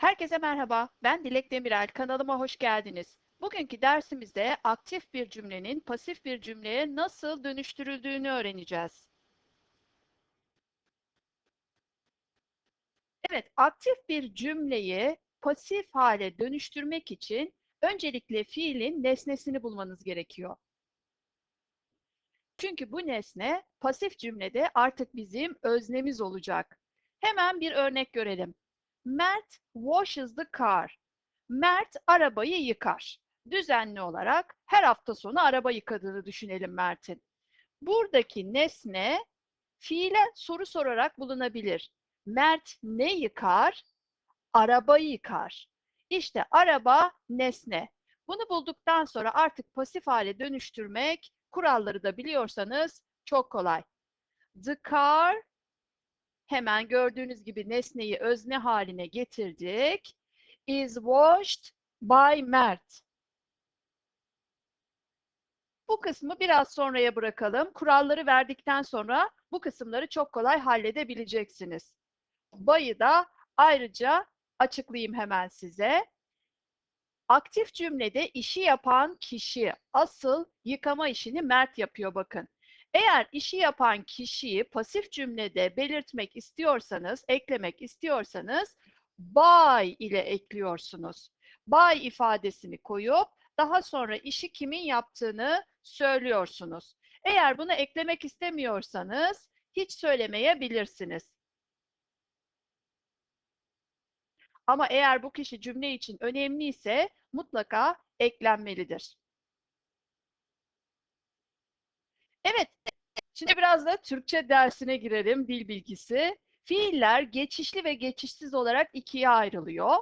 Herkese merhaba, ben Dilek Demirel. Kanalıma hoş geldiniz. Bugünkü dersimizde aktif bir cümlenin pasif bir cümleye nasıl dönüştürüldüğünü öğreneceğiz. Evet, aktif bir cümleyi pasif hale dönüştürmek için öncelikle fiilin nesnesini bulmanız gerekiyor. Çünkü bu nesne pasif cümlede artık bizim öznemiz olacak. Hemen bir örnek görelim. Mert washes the car. Mert arabayı yıkar. Düzenli olarak her hafta sonu araba yıkadığını düşünelim Mert'in. Buradaki nesne fiile soru sorarak bulunabilir. Mert ne yıkar? Araba yıkar. İşte araba nesne. Bunu bulduktan sonra artık pasif hale dönüştürmek, kuralları da biliyorsanız çok kolay. The car hemen gördüğünüz gibi nesneyi özne haline getirdik. Is washed by Mert. Bu kısmı biraz sonraya bırakalım. Kuralları verdikten sonra bu kısımları çok kolay halledebileceksiniz. By'ı da ayrıca açıklayayım hemen size. Aktif cümlede işi yapan kişi asıl yıkama işini Mert yapıyor bakın. Eğer işi yapan kişiyi pasif cümlede belirtmek istiyorsanız, eklemek istiyorsanız by ile ekliyorsunuz. By ifadesini koyup daha sonra işi kimin yaptığını söylüyorsunuz. Eğer bunu eklemek istemiyorsanız hiç söylemeyebilirsiniz. Ama eğer bu kişi cümle için önemliyse mutlaka eklenmelidir. Evet, şimdi biraz da Türkçe dersine girelim, dil bilgisi. Fiiller geçişli ve geçişsiz olarak ikiye ayrılıyor.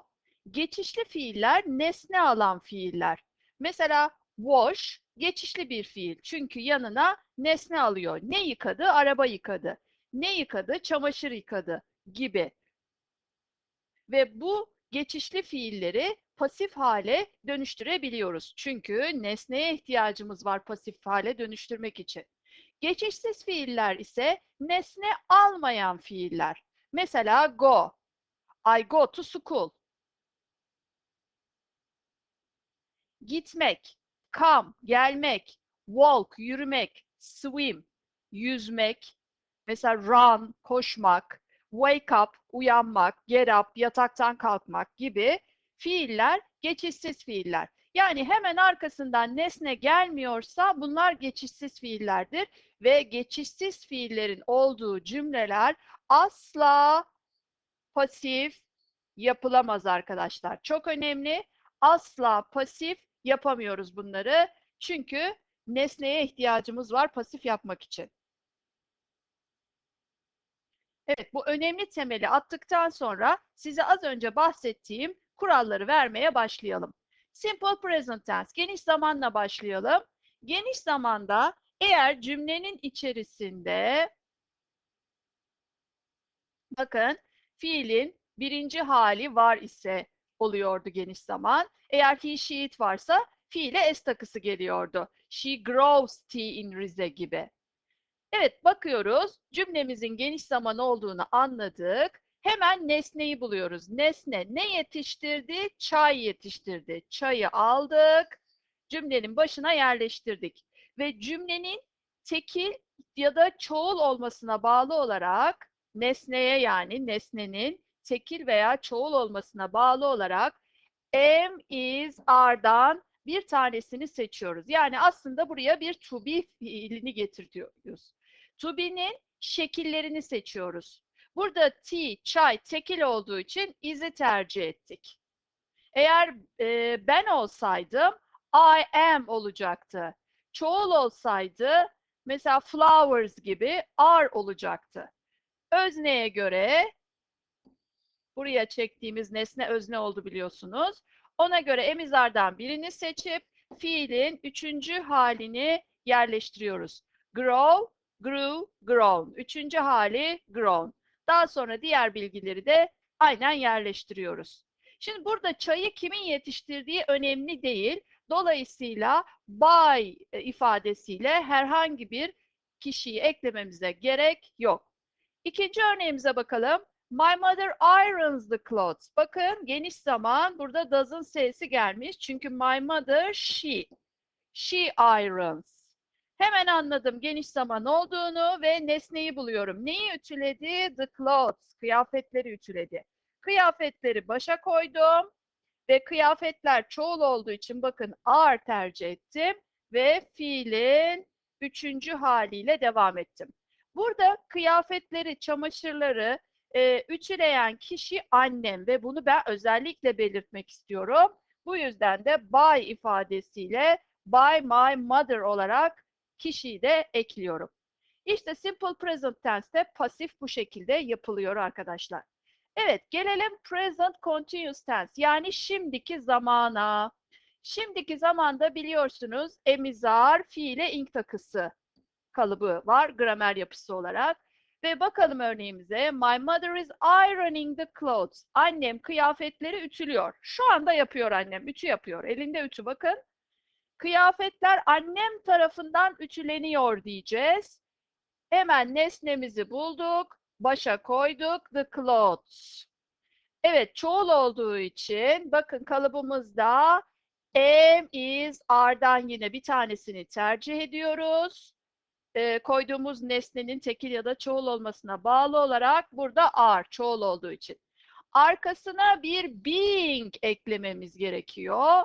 Geçişli fiiller nesne alan fiiller. Mesela wash geçişli bir fiil. Çünkü yanına nesne alıyor. Ne yıkadı? Araba yıkadı. Ne yıkadı? Çamaşır yıkadı gibi. Ve bu geçişli fiilleri pasif hale dönüştürebiliyoruz. Çünkü nesneye ihtiyacımız var pasif hale dönüştürmek için. Geçişsiz fiiller ise nesne almayan fiiller. Mesela go. I go to school. Gitmek, come, gelmek, walk, yürümek, swim, yüzmek, mesela run, koşmak, wake up, uyanmak, get up, yataktan kalkmak gibi fiiller geçişsiz fiiller. Yani hemen arkasından nesne gelmiyorsa bunlar geçişsiz fiillerdir ve geçişsiz fiillerin olduğu cümleler asla pasif yapılamaz arkadaşlar. Çok önemli. Asla pasif yapamıyoruz bunları. Çünkü nesneye ihtiyacımız var pasif yapmak için. Evet, bu önemli temeli attıktan sonra size az önce bahsettiğim kuralları vermeye başlayalım. Simple present tense, geniş zamanla başlayalım. Geniş zamanda eğer cümlenin içerisinde bakın fiilin birinci hali var ise oluyordu geniş zaman. Eğer he, she, it varsa fiile s takısı geliyordu. She grows tea in Rize gibi. Evet bakıyoruz cümlemizin geniş zaman olduğunu anladık. Hemen nesneyi buluyoruz. Nesne ne yetiştirdi? Çay yetiştirdi. Çayı aldık. Cümlenin başına yerleştirdik. Ve cümlenin tekil ya da çoğul olmasına bağlı olarak nesneye yani nesnenin tekil veya çoğul olmasına bağlı olarak am, is, are'dan bir tanesini seçiyoruz. Yani aslında buraya bir to be fiilini getiriyoruz. To be'nin şekillerini seçiyoruz. Burada tea, çay tekil olduğu için is'i tercih ettik. Eğer e, ben olsaydım I am olacaktı. Çoğul olsaydı mesela flowers gibi are olacaktı. Özneye göre buraya çektiğimiz nesne özne oldu biliyorsunuz. Ona göre emizardan birini seçip fiilin üçüncü halini yerleştiriyoruz. Grow, grew, grown. Üçüncü hali grown. Daha sonra diğer bilgileri de aynen yerleştiriyoruz. Şimdi burada çayı kimin yetiştirdiği önemli değil. Dolayısıyla by ifadesiyle herhangi bir kişiyi eklememize gerek yok. İkinci örneğimize bakalım. My mother irons the clothes. Bakın geniş zaman burada doesn't sesi gelmiş. Çünkü my mother she. She irons. Hemen anladım geniş zaman olduğunu ve nesneyi buluyorum. Neyi ütüledi? The clothes. Kıyafetleri ütüledi. Kıyafetleri başa koydum ve kıyafetler çoğul olduğu için bakın are tercih ettim ve fiilin üçüncü haliyle devam ettim. Burada kıyafetleri, çamaşırları e, ütüleyen kişi annem ve bunu ben özellikle belirtmek istiyorum. Bu yüzden de by ifadesiyle by my mother olarak kişiyi de ekliyorum. İşte simple present tense'te pasif bu şekilde yapılıyor arkadaşlar. Evet, gelelim present continuous tense yani şimdiki zamana. Şimdiki zamanda biliyorsunuz emizar fiile ink takısı kalıbı var gramer yapısı olarak. Ve bakalım örneğimize. My mother is ironing the clothes. Annem kıyafetleri ütülüyor. Şu anda yapıyor annem. Ütü yapıyor. Elinde ütü bakın. Kıyafetler annem tarafından ütüleniyor diyeceğiz. Hemen nesnemizi bulduk. Başa koyduk. The clothes. Evet çoğul olduğu için bakın kalıbımızda am, is, are'dan yine bir tanesini tercih ediyoruz. E, koyduğumuz nesnenin tekil ya da çoğul olmasına bağlı olarak burada are çoğul olduğu için. Arkasına bir being eklememiz gerekiyor.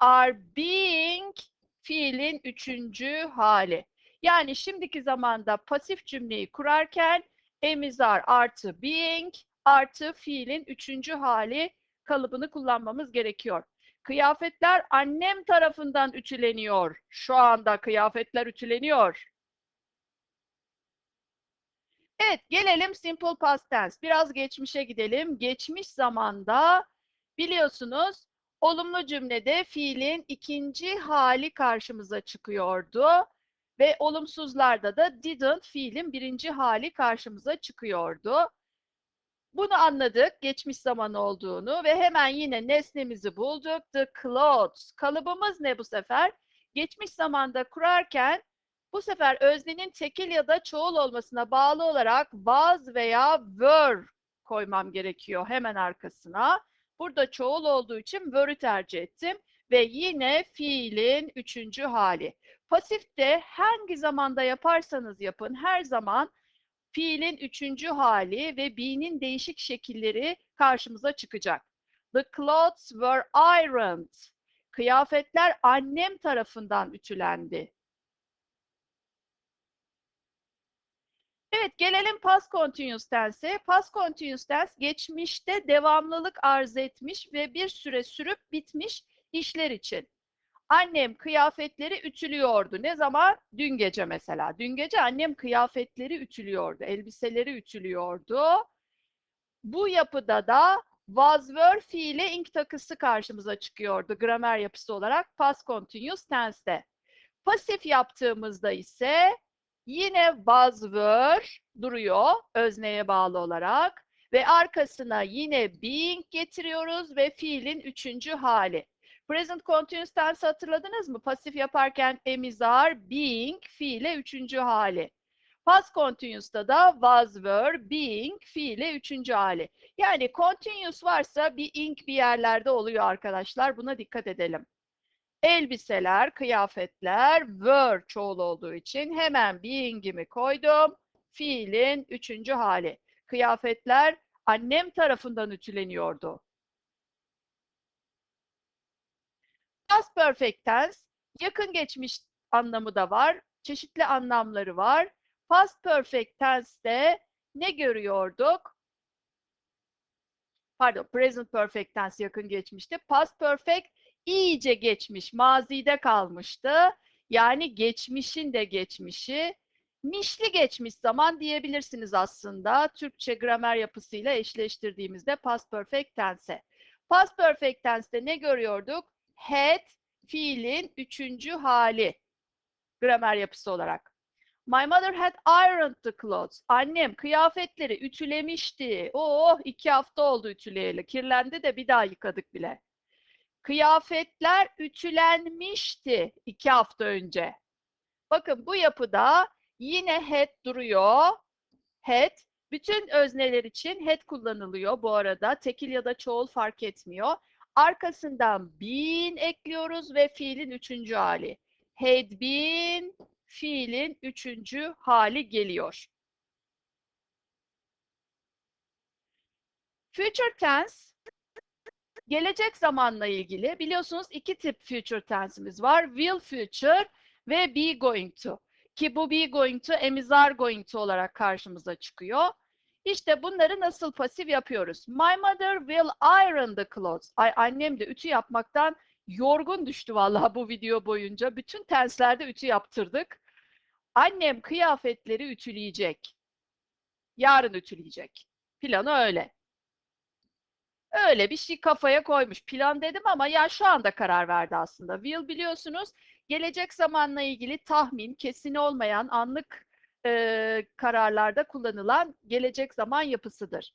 Are being fiilin üçüncü hali. Yani şimdiki zamanda pasif cümleyi kurarken emizar artı being artı fiilin üçüncü hali kalıbını kullanmamız gerekiyor. Kıyafetler annem tarafından ütüleniyor. Şu anda kıyafetler ütüleniyor. Evet, gelelim simple past tense. Biraz geçmişe gidelim. Geçmiş zamanda biliyorsunuz olumlu cümlede fiilin ikinci hali karşımıza çıkıyordu ve olumsuzlarda da didn't fiilin birinci hali karşımıza çıkıyordu. Bunu anladık, geçmiş zaman olduğunu ve hemen yine nesnemizi bulduk. The clothes. Kalıbımız ne bu sefer? Geçmiş zamanda kurarken bu sefer öznenin tekil ya da çoğul olmasına bağlı olarak was veya were koymam gerekiyor hemen arkasına. Burada çoğul olduğu için were'ü tercih ettim ve yine fiilin üçüncü hali. Pasifte hangi zamanda yaparsanız yapın her zaman fiilin üçüncü hali ve be'nin değişik şekilleri karşımıza çıkacak. The clothes were ironed. Kıyafetler annem tarafından ütülendi. Evet, gelelim past continuous tense'e. Past continuous tense geçmişte devamlılık arz etmiş ve bir süre sürüp bitmiş işler için. Annem kıyafetleri ütülüyordu. Ne zaman? Dün gece mesela. Dün gece annem kıyafetleri ütülüyordu, elbiseleri ütülüyordu. Bu yapıda da was were fiili ink takısı karşımıza çıkıyordu gramer yapısı olarak past continuous tense'te. Pasif yaptığımızda ise yine was were duruyor özneye bağlı olarak ve arkasına yine being getiriyoruz ve fiilin üçüncü hali. Present continuous tense hatırladınız mı? Pasif yaparken emizar, being, fiile üçüncü hali. Past continuous'ta da was, were, being, fiile üçüncü hali. Yani continuous varsa bir ing bir yerlerde oluyor arkadaşlar. Buna dikkat edelim. Elbiseler, kıyafetler, were çoğul olduğu için hemen being'imi koydum. Fiilin üçüncü hali. Kıyafetler annem tarafından ütüleniyordu. Past perfect tense yakın geçmiş anlamı da var. Çeşitli anlamları var. Past perfect tense'te ne görüyorduk? Pardon, present perfect tense yakın geçmişti. Past perfect iyice geçmiş, mazide kalmıştı. Yani geçmişin de geçmişi. Mişli geçmiş zaman diyebilirsiniz aslında. Türkçe gramer yapısıyla eşleştirdiğimizde past perfect tense. Past perfect tense'te ne görüyorduk? had fiilin üçüncü hali gramer yapısı olarak. My mother had ironed the clothes. Annem kıyafetleri ütülemişti. Oh iki hafta oldu ütüleyeli. Kirlendi de bir daha yıkadık bile. Kıyafetler ütülenmişti iki hafta önce. Bakın bu yapıda yine had duruyor. Had Bütün özneler için had kullanılıyor bu arada. Tekil ya da çoğul fark etmiyor. Arkasından been ekliyoruz ve fiilin üçüncü hali. Had been fiilin üçüncü hali geliyor. Future tense gelecek zamanla ilgili biliyorsunuz iki tip future tense'imiz var. Will future ve be going to. Ki bu be going to, am are going to olarak karşımıza çıkıyor. İşte bunları nasıl pasif yapıyoruz? My mother will iron the clothes. Ay annem de ütü yapmaktan yorgun düştü vallahi bu video boyunca. Bütün tenslerde ütü yaptırdık. Annem kıyafetleri ütüleyecek. Yarın ütüleyecek. Planı öyle. Öyle bir şey kafaya koymuş. Plan dedim ama ya şu anda karar verdi aslında. Will biliyorsunuz gelecek zamanla ilgili tahmin, kesin olmayan anlık e, kararlarda kullanılan gelecek zaman yapısıdır.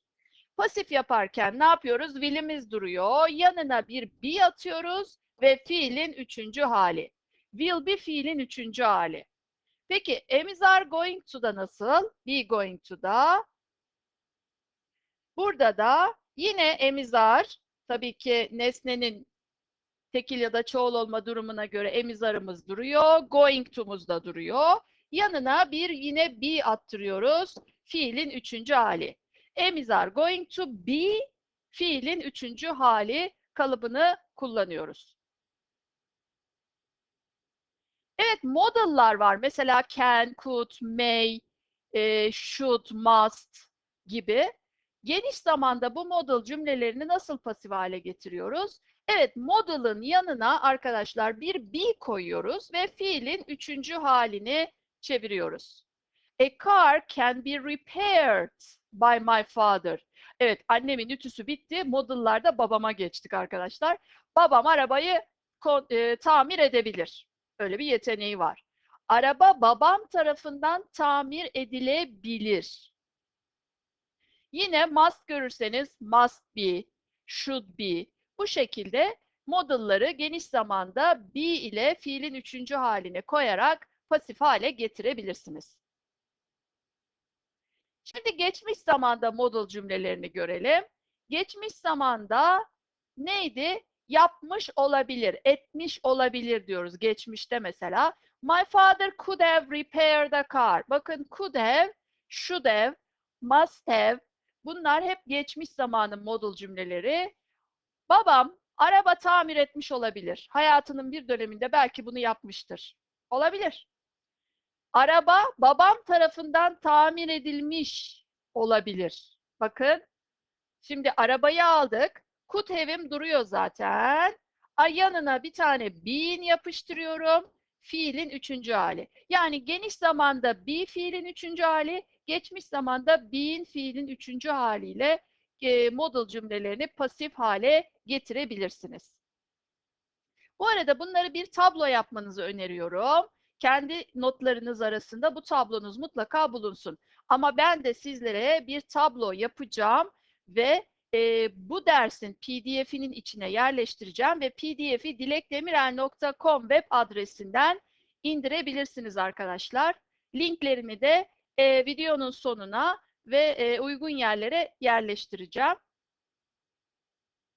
Pasif yaparken ne yapıyoruz? Will'imiz duruyor. Yanına bir be atıyoruz ve fiilin üçüncü hali. Will be fiilin üçüncü hali. Peki, am are going to'da nasıl? Be going to'da. Burada da yine are, tabii ki nesnenin tekil ya da çoğul olma durumuna göre am are'ımız duruyor. Going to'muz da duruyor. Yanına bir yine be attırıyoruz. Fiilin üçüncü hali. Are going to be fiilin üçüncü hali kalıbını kullanıyoruz. Evet, model'lar var. Mesela can, could, may, e, should, must gibi. Geniş zamanda bu model cümlelerini nasıl pasif hale getiriyoruz? Evet, model'ın yanına arkadaşlar bir be koyuyoruz ve fiilin üçüncü halini çeviriyoruz. A car can be repaired by my father. Evet, annemin ütüsü bitti. Model'larda babama geçtik arkadaşlar. Babam arabayı e, tamir edebilir. Öyle bir yeteneği var. Araba babam tarafından tamir edilebilir. Yine must görürseniz must be, should be. Bu şekilde model'ları geniş zamanda be ile fiilin üçüncü haline koyarak pasif hale getirebilirsiniz. Şimdi geçmiş zamanda model cümlelerini görelim. Geçmiş zamanda neydi? Yapmış olabilir, etmiş olabilir diyoruz geçmişte mesela. My father could have repaired the car. Bakın could have, should have, must have. Bunlar hep geçmiş zamanın model cümleleri. Babam araba tamir etmiş olabilir. Hayatının bir döneminde belki bunu yapmıştır. Olabilir. Araba babam tarafından tamir edilmiş olabilir. Bakın. Şimdi arabayı aldık. Kut evim duruyor zaten. Yanına bir tane been yapıştırıyorum. Fiilin üçüncü hali. Yani geniş zamanda be fiilin üçüncü hali, geçmiş zamanda been fiilin üçüncü haliyle e, model cümlelerini pasif hale getirebilirsiniz. Bu arada bunları bir tablo yapmanızı öneriyorum kendi notlarınız arasında bu tablonuz mutlaka bulunsun. Ama ben de sizlere bir tablo yapacağım ve e, bu dersin pdf'inin içine yerleştireceğim ve pdf'i dilekdemirel.com web adresinden indirebilirsiniz arkadaşlar. Linklerimi de e, videonun sonuna ve e, uygun yerlere yerleştireceğim.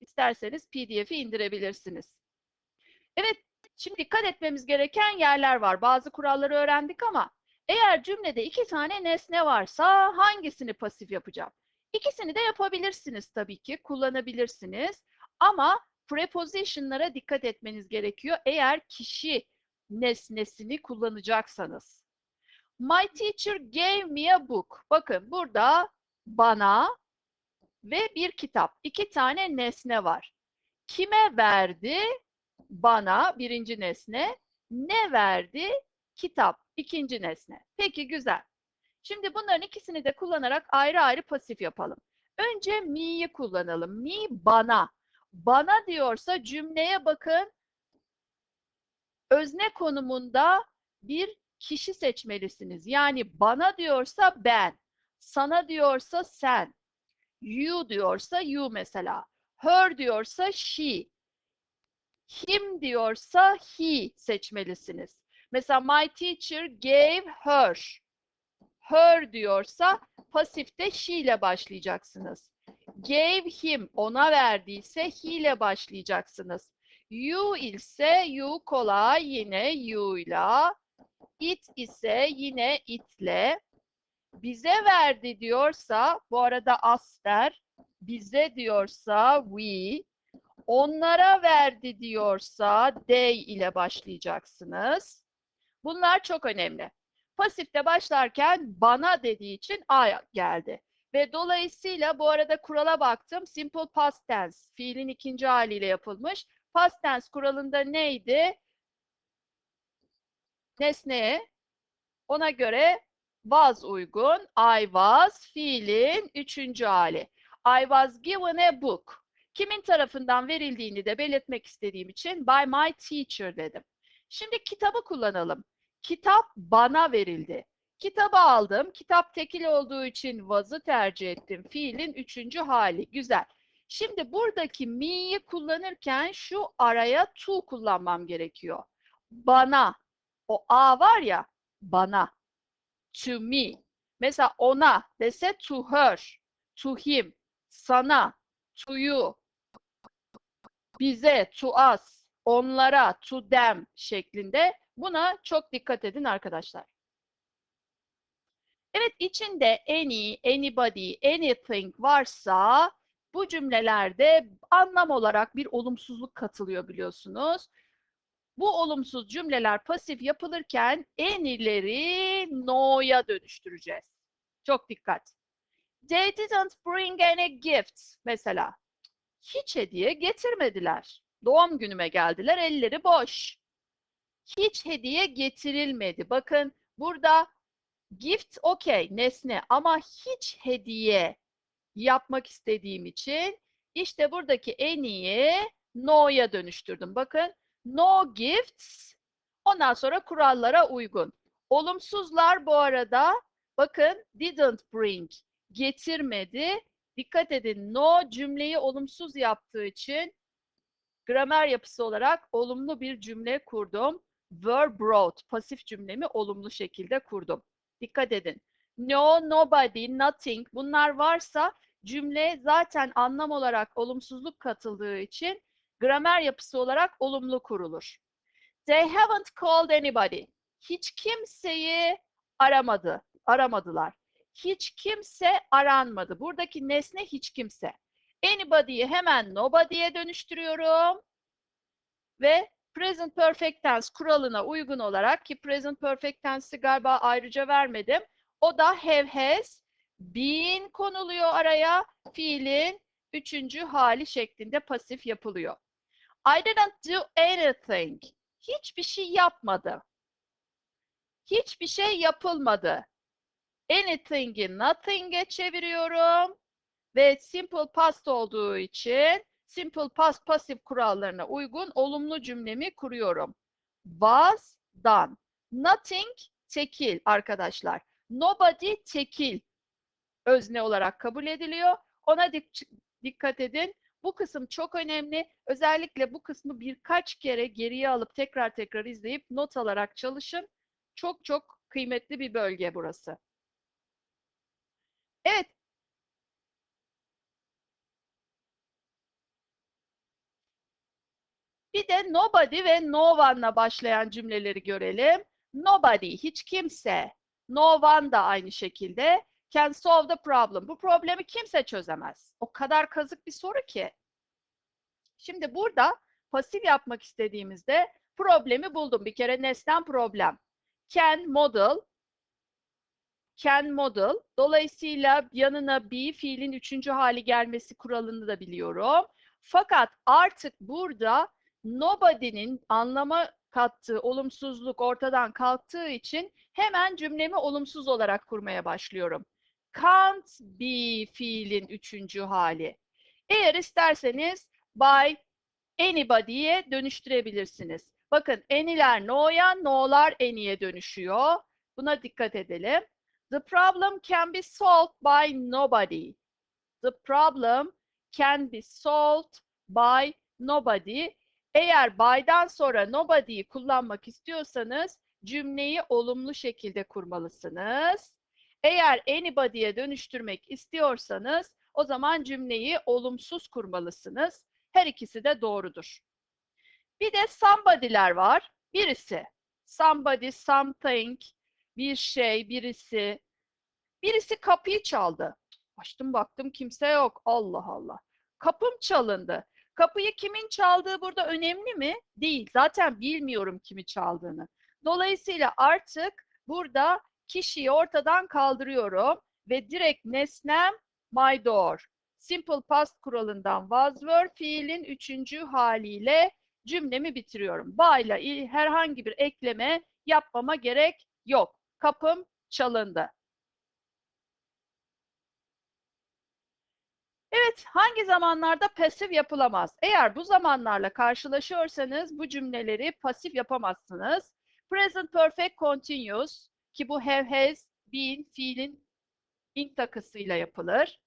İsterseniz pdf'i indirebilirsiniz. Evet, Şimdi dikkat etmemiz gereken yerler var. Bazı kuralları öğrendik ama eğer cümlede iki tane nesne varsa hangisini pasif yapacağım? İkisini de yapabilirsiniz tabii ki, kullanabilirsiniz. Ama preposition'lara dikkat etmeniz gerekiyor eğer kişi nesnesini kullanacaksanız. My teacher gave me a book. Bakın burada bana ve bir kitap. İki tane nesne var. Kime verdi? bana birinci nesne ne verdi? Kitap ikinci nesne. Peki güzel. Şimdi bunların ikisini de kullanarak ayrı ayrı pasif yapalım. Önce me'yi kullanalım. Me bana. Bana diyorsa cümleye bakın. Özne konumunda bir kişi seçmelisiniz. Yani bana diyorsa ben, sana diyorsa sen, you diyorsa you mesela, her diyorsa she, him diyorsa he seçmelisiniz. Mesela my teacher gave her. her diyorsa pasifte she ile başlayacaksınız. Gave him ona verdiyse he ile başlayacaksınız. You ise you kolay yine you ile. It ise yine itle. Bize verdi diyorsa bu arada aster. Bize diyorsa we. Onlara verdi diyorsa they ile başlayacaksınız. Bunlar çok önemli. Pasifte başlarken bana dediği için I geldi. Ve dolayısıyla bu arada kurala baktım. Simple past tense fiilin ikinci haliyle yapılmış. Past tense kuralında neydi? Nesneye. Ona göre was uygun. I was fiilin üçüncü hali. I was given a book. Kimin tarafından verildiğini de belirtmek istediğim için by my teacher dedim. Şimdi kitabı kullanalım. Kitap bana verildi. Kitabı aldım. Kitap tekil olduğu için was'ı tercih ettim. Fiilin üçüncü hali. Güzel. Şimdi buradaki me'yi kullanırken şu araya to kullanmam gerekiyor. Bana. O a var ya bana. To me. Mesela ona dese to her, to him, sana, to you, bize, to us, onlara, to them şeklinde buna çok dikkat edin arkadaşlar. Evet içinde any, anybody, anything varsa bu cümlelerde anlam olarak bir olumsuzluk katılıyor biliyorsunuz. Bu olumsuz cümleler pasif yapılırken any'leri no'ya dönüştüreceğiz. Çok dikkat. They didn't bring any gifts mesela. Hiç hediye getirmediler. Doğum günüme geldiler elleri boş. Hiç hediye getirilmedi. Bakın burada gift okey nesne ama hiç hediye yapmak istediğim için işte buradaki en iyi no'ya dönüştürdüm. Bakın no gifts ondan sonra kurallara uygun. Olumsuzlar bu arada bakın didn't bring getirmedi. Dikkat edin no cümleyi olumsuz yaptığı için gramer yapısı olarak olumlu bir cümle kurdum. Were brought pasif cümlemi olumlu şekilde kurdum. Dikkat edin. No, nobody, nothing bunlar varsa cümle zaten anlam olarak olumsuzluk katıldığı için gramer yapısı olarak olumlu kurulur. They haven't called anybody. Hiç kimseyi aramadı, aramadılar. Hiç kimse aranmadı. Buradaki nesne hiç kimse. Anybody'yi hemen nobody'ye dönüştürüyorum. Ve present perfect tense kuralına uygun olarak ki present perfect tense'i galiba ayrıca vermedim. O da have has been konuluyor araya. Fiilin üçüncü hali şeklinde pasif yapılıyor. I didn't do anything. Hiçbir şey yapmadı. Hiçbir şey yapılmadı. Anything'i nothing'e çeviriyorum. Ve simple past olduğu için simple past pasif kurallarına uygun olumlu cümlemi kuruyorum. Was done. Nothing tekil arkadaşlar. Nobody tekil özne olarak kabul ediliyor. Ona dik dikkat edin. Bu kısım çok önemli. Özellikle bu kısmı birkaç kere geriye alıp tekrar tekrar izleyip not alarak çalışın. Çok çok kıymetli bir bölge burası. Evet. Bir de nobody ve no one'la başlayan cümleleri görelim. Nobody, hiç kimse. No one da aynı şekilde. Can solve the problem. Bu problemi kimse çözemez. O kadar kazık bir soru ki. Şimdi burada pasif yapmak istediğimizde problemi buldum. Bir kere nesnen problem. Can model, can model. Dolayısıyla yanına be fiilin üçüncü hali gelmesi kuralını da biliyorum. Fakat artık burada nobody'nin anlama kattığı olumsuzluk ortadan kalktığı için hemen cümlemi olumsuz olarak kurmaya başlıyorum. Can't be fiilin üçüncü hali. Eğer isterseniz by anybody'ye dönüştürebilirsiniz. Bakın any'ler no'ya, no'lar any'ye dönüşüyor. Buna dikkat edelim. The problem can be solved by nobody. The problem can be solved by nobody. Eğer by'dan sonra nobody'yi kullanmak istiyorsanız cümleyi olumlu şekilde kurmalısınız. Eğer anybody'ye dönüştürmek istiyorsanız o zaman cümleyi olumsuz kurmalısınız. Her ikisi de doğrudur. Bir de somebody'ler var. Birisi somebody, something, bir şey, birisi. Birisi kapıyı çaldı. Açtım baktım kimse yok. Allah Allah. Kapım çalındı. Kapıyı kimin çaldığı burada önemli mi? Değil. Zaten bilmiyorum kimi çaldığını. Dolayısıyla artık burada kişiyi ortadan kaldırıyorum ve direkt nesnem my door. Simple past kuralından was were fiilin üçüncü haliyle cümlemi bitiriyorum. By'la herhangi bir ekleme yapmama gerek yok. Kapım çalındı. Evet, hangi zamanlarda pasif yapılamaz? Eğer bu zamanlarla karşılaşıyorsanız bu cümleleri pasif yapamazsınız. Present perfect continuous ki bu have has been fiilin ing takısıyla yapılır.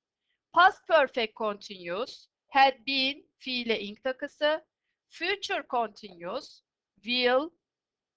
Past perfect continuous had been fiile ing takısı. Future continuous will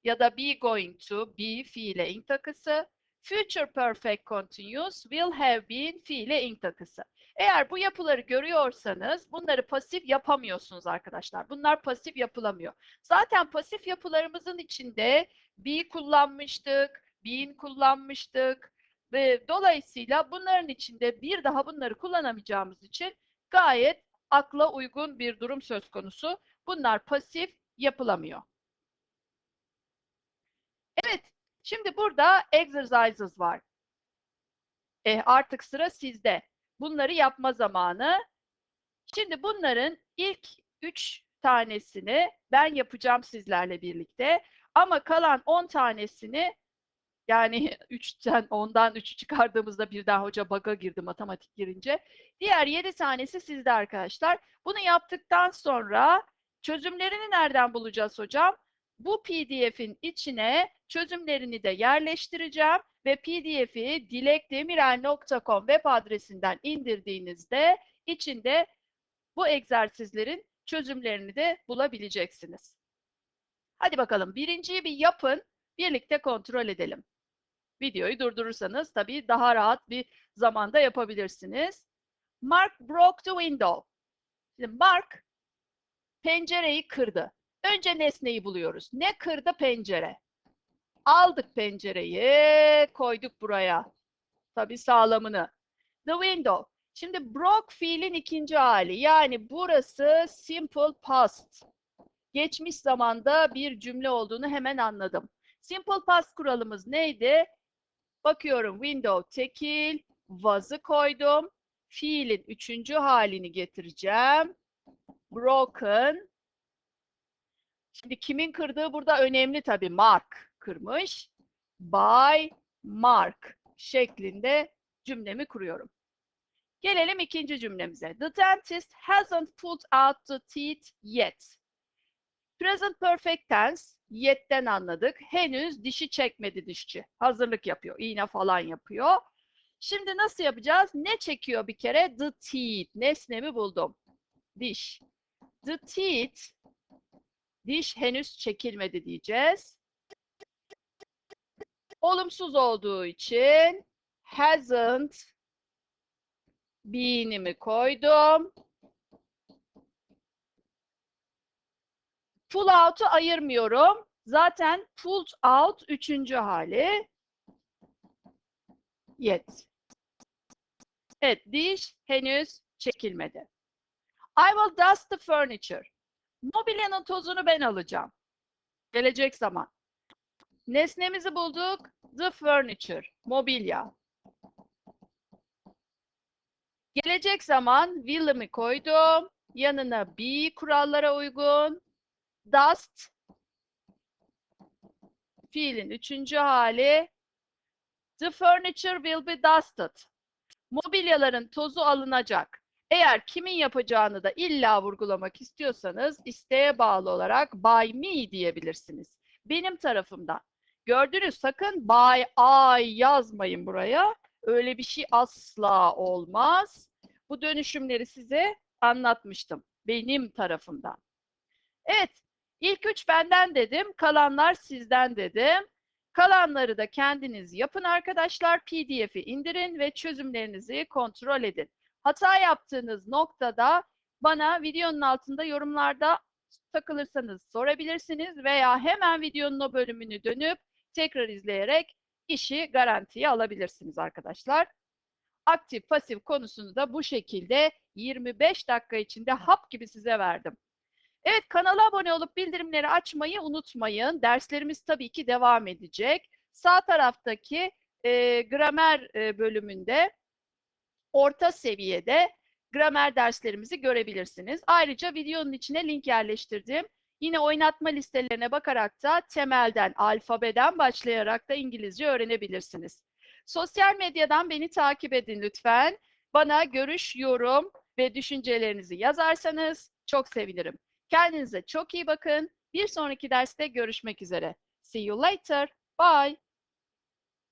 ya da be going to be fiile ing takısı. Future perfect continuous will have been fiile ing takısı. Eğer bu yapıları görüyorsanız bunları pasif yapamıyorsunuz arkadaşlar. Bunlar pasif yapılamıyor. Zaten pasif yapılarımızın içinde be kullanmıştık, been kullanmıştık ve dolayısıyla bunların içinde bir daha bunları kullanamayacağımız için gayet akla uygun bir durum söz konusu. Bunlar pasif yapılamıyor. Evet, şimdi burada exercises var. E, artık sıra sizde. Bunları yapma zamanı. Şimdi bunların ilk üç tanesini ben yapacağım sizlerle birlikte. Ama kalan 10 tanesini yani 3'ten 10'dan 3'ü çıkardığımızda birden hoca bug'a girdi matematik girince. Diğer 7 tanesi sizde arkadaşlar. Bunu yaptıktan sonra çözümlerini nereden bulacağız hocam? Bu PDF'in içine çözümlerini de yerleştireceğim ve PDF'i dilekdemirel.com web adresinden indirdiğinizde içinde bu egzersizlerin çözümlerini de bulabileceksiniz. Hadi bakalım birinciyi bir yapın, birlikte kontrol edelim. Videoyu durdurursanız tabii daha rahat bir zamanda yapabilirsiniz. Mark broke the window. Şimdi Mark pencereyi kırdı. Önce nesneyi buluyoruz. Ne kırdı pencere? Aldık pencereyi, koyduk buraya. Tabii sağlamını. The window. Şimdi broke fiilin ikinci hali. Yani burası simple past. Geçmiş zamanda bir cümle olduğunu hemen anladım. Simple past kuralımız neydi? Bakıyorum window tekil, was'ı koydum. Fiilin üçüncü halini getireceğim. Broken. Şimdi kimin kırdığı burada önemli tabii. Mark kırmış. By Mark şeklinde cümlemi kuruyorum. Gelelim ikinci cümlemize. The dentist hasn't pulled out the teeth yet. Present perfect tense, yet'ten anladık. Henüz dişi çekmedi dişçi. Hazırlık yapıyor, iğne falan yapıyor. Şimdi nasıl yapacağız? Ne çekiyor bir kere? The teeth. Nesnemi buldum. Diş. The teeth. Diş henüz çekilmedi diyeceğiz. Olumsuz olduğu için hasn't been'imi koydum. Pull out'u ayırmıyorum. Zaten pulled out üçüncü hali. Yet. Evet, diş henüz çekilmedi. I will dust the furniture. Mobilyanın tozunu ben alacağım. Gelecek zaman. Nesnemizi bulduk. The furniture. Mobilya. Gelecek zaman will'imi koydum. Yanına be kurallara uygun. Dust. Fiilin üçüncü hali. The furniture will be dusted. Mobilyaların tozu alınacak. Eğer kimin yapacağını da illa vurgulamak istiyorsanız isteğe bağlı olarak by me diyebilirsiniz. Benim tarafımdan. Gördünüz sakın by I yazmayın buraya. Öyle bir şey asla olmaz. Bu dönüşümleri size anlatmıştım. Benim tarafımdan. Evet. İlk üç benden dedim. Kalanlar sizden dedim. Kalanları da kendiniz yapın arkadaşlar. PDF'i indirin ve çözümlerinizi kontrol edin. Hata yaptığınız noktada bana videonun altında yorumlarda takılırsanız sorabilirsiniz veya hemen videonun o bölümünü dönüp tekrar izleyerek işi garantiye alabilirsiniz arkadaşlar. Aktif pasif konusunu da bu şekilde 25 dakika içinde hap gibi size verdim. Evet kanala abone olup bildirimleri açmayı unutmayın. Derslerimiz tabii ki devam edecek. Sağ taraftaki e, gramer e, bölümünde orta seviyede gramer derslerimizi görebilirsiniz. Ayrıca videonun içine link yerleştirdim. Yine oynatma listelerine bakarak da temelden, alfabeden başlayarak da İngilizce öğrenebilirsiniz. Sosyal medyadan beni takip edin lütfen. Bana görüş, yorum ve düşüncelerinizi yazarsanız çok sevinirim. Kendinize çok iyi bakın. Bir sonraki derste görüşmek üzere. See you later. Bye.